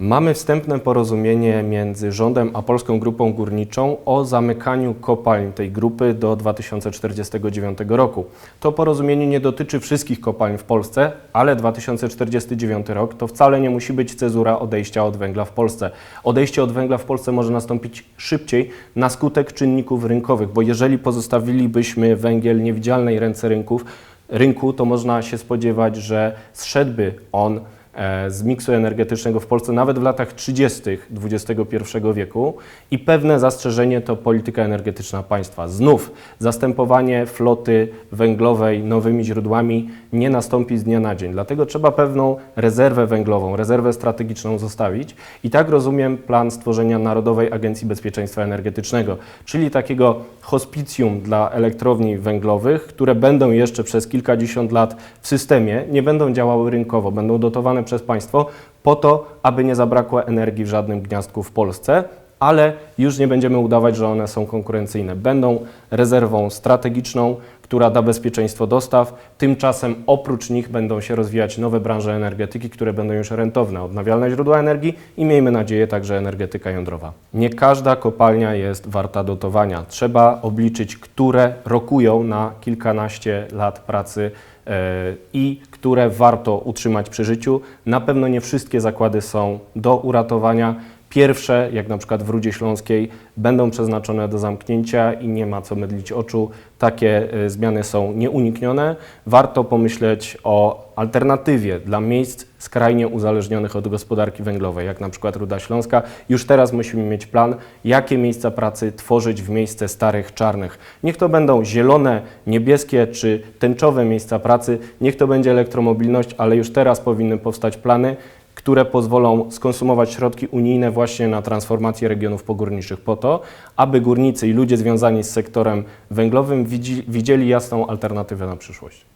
Mamy wstępne porozumienie między rządem a Polską Grupą Górniczą o zamykaniu kopalń tej grupy do 2049 roku. To porozumienie nie dotyczy wszystkich kopalń w Polsce, ale 2049 rok to wcale nie musi być cezura odejścia od węgla w Polsce. Odejście od węgla w Polsce może nastąpić szybciej na skutek czynników rynkowych, bo jeżeli pozostawilibyśmy węgiel niewidzialnej ręce rynków, rynku, to można się spodziewać, że zszedłby on z miksu energetycznego w Polsce nawet w latach 30. XXI wieku i pewne zastrzeżenie to polityka energetyczna państwa. Znów zastępowanie floty węglowej nowymi źródłami nie nastąpi z dnia na dzień, dlatego trzeba pewną rezerwę węglową, rezerwę strategiczną zostawić i tak rozumiem plan stworzenia Narodowej Agencji Bezpieczeństwa Energetycznego, czyli takiego hospicjum dla elektrowni węglowych, które będą jeszcze przez kilkadziesiąt lat w systemie, nie będą działały rynkowo, będą dotowane przez państwo po to, aby nie zabrakło energii w żadnym gniazdku w Polsce, ale już nie będziemy udawać, że one są konkurencyjne. Będą rezerwą strategiczną, która da bezpieczeństwo dostaw. Tymczasem oprócz nich będą się rozwijać nowe branże energetyki, które będą już rentowne, odnawialne źródła energii i miejmy nadzieję także energetyka jądrowa. Nie każda kopalnia jest warta dotowania. Trzeba obliczyć, które rokują na kilkanaście lat pracy e, i które warto utrzymać przy życiu. Na pewno nie wszystkie zakłady są do uratowania. Pierwsze, jak na przykład w Rudzie Śląskiej, będą przeznaczone do zamknięcia i nie ma co mydlić oczu. Takie y, zmiany są nieuniknione. Warto pomyśleć o alternatywie dla miejsc skrajnie uzależnionych od gospodarki węglowej, jak na przykład Ruda Śląska. Już teraz musimy mieć plan, jakie miejsca pracy tworzyć w miejsce starych czarnych. Niech to będą zielone, niebieskie czy tęczowe miejsca pracy, niech to będzie elektromobilność, ale już teraz powinny powstać plany, które pozwolą skonsumować środki unijne właśnie na transformację regionów pogórniczych po to, aby górnicy i ludzie związani z sektorem węglowym widzi- widzieli jasną alternatywę na przyszłość.